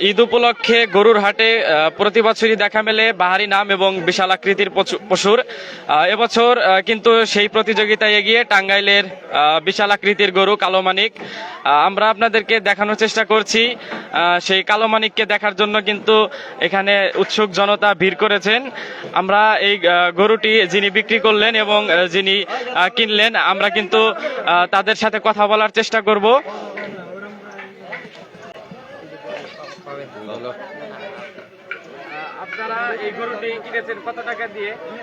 ঈদ উপলক্ষে গরুর হাটে প্রতি বছরই দেখা মেলে বাহারি নাম এবং বিশাল আকৃতির পশু- পশুর। এবছর কিন্তু সেই প্রতিযোগিতায় এগিয়ে টাঙ্গাইলের বিশাল আকৃতির গরু কালো মানিক। আমরা আপনাদেরকে দেখানোর চেষ্টা করছি। সেই কালো মানিককে দেখার জন্য কিন্তু এখানে উৎসুক জনতা ভিড় করেছেন। আমরা এই গরুটি যিনি বিক্রি করলেন এবং যিনি কিনলেন, আমরা কিন্তু তাদের সাথে কথা বলার চেষ্টা করব।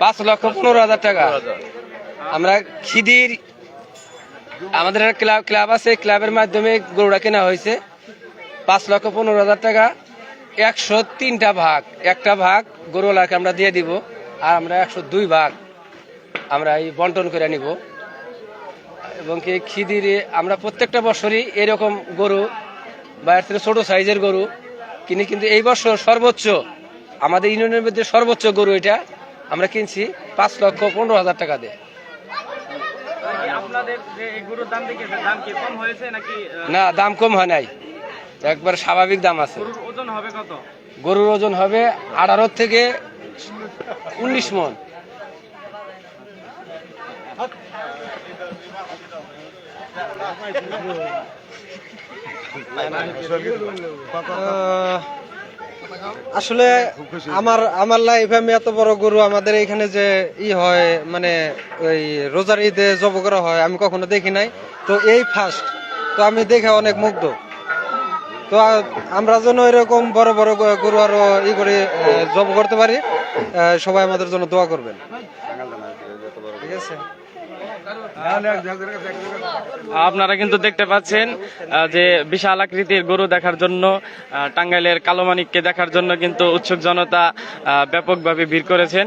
পাঁচ লক্ষ পনেরো হাজার টাকা। আমরা খিদির, আমাদের ক্লাব ক্লাব আছে, ক্লাবের মাধ্যমে গরুটা কেনা হয়েছে। পাঁচ লক্ষ পনেরো হাজার টাকা, একশো তিনটা ভাগ, একটা ভাগ গরুওয়ালাকে আমরা দিয়ে দিব, আর আমরা একশো দুই ভাগ আমরা এই বন্টন করে নিব। এবং কি খিদিরে আমরা প্রত্যেকটা বছরই এরকম গরু বা এর থেকে ছোট সাইজের গরু কিনি কিন্তু এই বছর সর্বোচ্চ আমাদের ইউনিয়নের মধ্যে সর্বোচ্চ গরু এটা আমরা কিনছি পাঁচ লক্ষ পনেরো হাজার টাকা দিয়ে। না দাম কম হয় নাই। একবার স্বাভাবিক দাম আছে। গরুর ওজন হবে কত? গরুর ওজন হবে আঠারো থেকে উনিশ মন। আসলে আমার আমার লাইফে আমি এত বড় গরু, আমাদের এখানে যে ই হয় মানে ওই রোজার ঈদে জব করা হয়, আমি কখনো দেখি নাই। তো এই ফার্স্ট তো আমি দেখে অনেক মুগ্ধ। তো আমরা যেন এরকম বড় বড় গরু আরও ই করে জব করতে পারি সবাই আমাদের জন্য দোয়া করবেন। ঠিক আছে? আপনারা কিন্তু দেখতে পাচ্ছেন যে বিশাল আকৃতির গরু দেখার জন্য টাঙ্গাইলের কালো মানিককে দেখার জন্য কিন্তু উৎসুক জনতা ব্যাপকভাবে ভিড় করেছেন।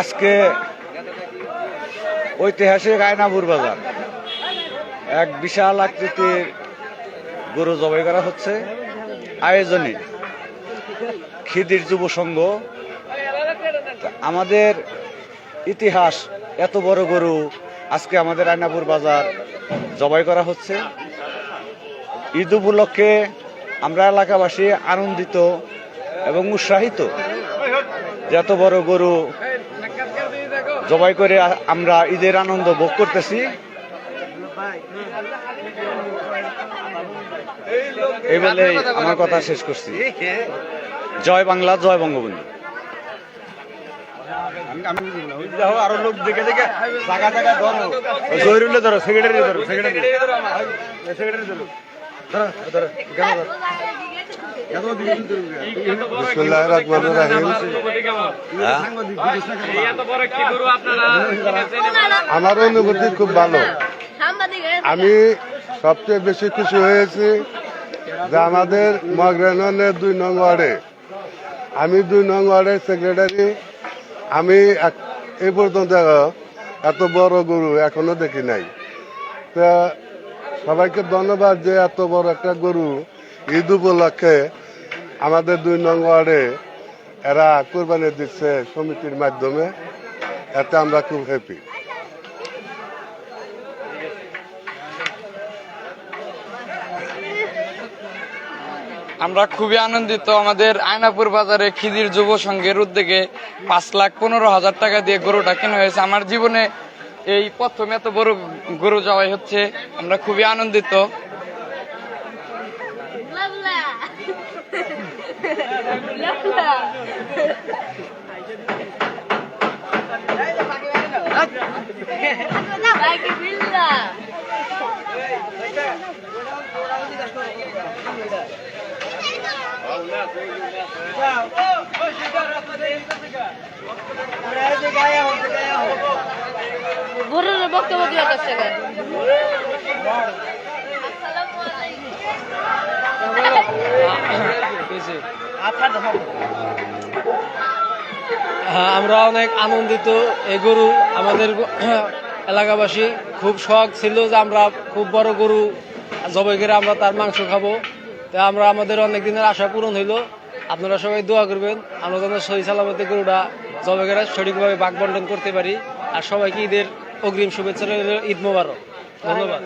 আজকে ঐতিহাসিক আয়নাপুর বাজার। এক বিশাল আকৃতির গরু জবাই করা হচ্ছে। আয়োজনে খিদির যুব সংঘ। আমাদের ইতিহাস এত বড় গরু আজকে আমাদের আয়নাপুর বাজার জবাই করা হচ্ছে। ঈদ উপলক্ষে আমরা এলাকাবাসী আনন্দিত এবং উৎসাহিত যে এত বড় গরু জবাই করে আমরা ঈদের আনন্দ ভোগ করতেছি। এই বলে আমার কথা শেষ করছি। জয় বাংলা, জয় বঙ্গবন্ধু। আরও লোক দেখে দেখে জায়গা জায়গা ধরো। জহিরুল্লে ধরো। সেক্রেটারি ধরো সেক্রেটারি সেক্রেটারি ধরো ধরো। ধরো। কেন ধরো? বিসমুল্লাহির রহমানির রহিম। আমার অনুভূতি খুব ভালো। আমি সবচেয়ে বেশি খুশি হয়েছি যে আমাদের মগ্রানের দুই নং ওয়ার্ডে। আমি দুই নং ওয়ার্ডের সেক্রেটারি আমি এই পর্যন্ত এত বড় গরু এখনও দেখি নাই। তা সবাইকে ধন্যবাদ যে এত বড় একটা গরু ঈদ উপলক্ষে আমাদের দুই নং ওয়ার্ডে এরা কোরবানি দিচ্ছে সমিতির মাধ্যমে। এতে আমরা খুব হ্যাপি আমরা খুবই আনন্দিত। আমাদের আয়নাপুর বাজারে খিদির যুব সংঘের উদ্যোগে পাঁচ লাখ পনেরো হাজার টাকা দিয়ে গরুটা কেনা হয়েছে। আমার জীবনে এই প্রথম এত বড় গরু যাওয়াই হচ্ছে। আমরা খুবই আনন্দিত. গরুর বক্তব্য হ্যাঁ, আমরা অনেক আনন্দিত। এই গরু আমাদের এলাকাবাসী খুব শখ ছিল যে আমরা খুব বড় গরু করে আমরা তার মাংস খাব। তা আমরা আমাদের অনেক দিনের আশা পূরণ হইল। আপনারা সবাই দোয়া করবেন, আমরা যেন সহি সালামতে গরুটা জবাই করে সঠিকভাবে বাক বন্টন করতে পারি। আর সবাইকে ঈদের অগ্রিম শুভেচ্ছা রইল, ঈদ মোবারক। ধন্যবাদ.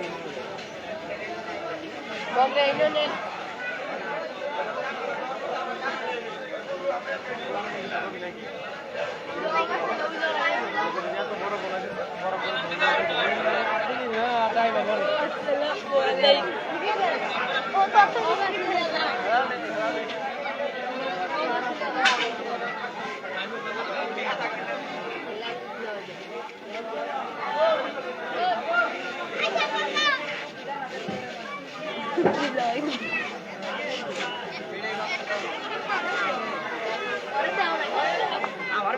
আমার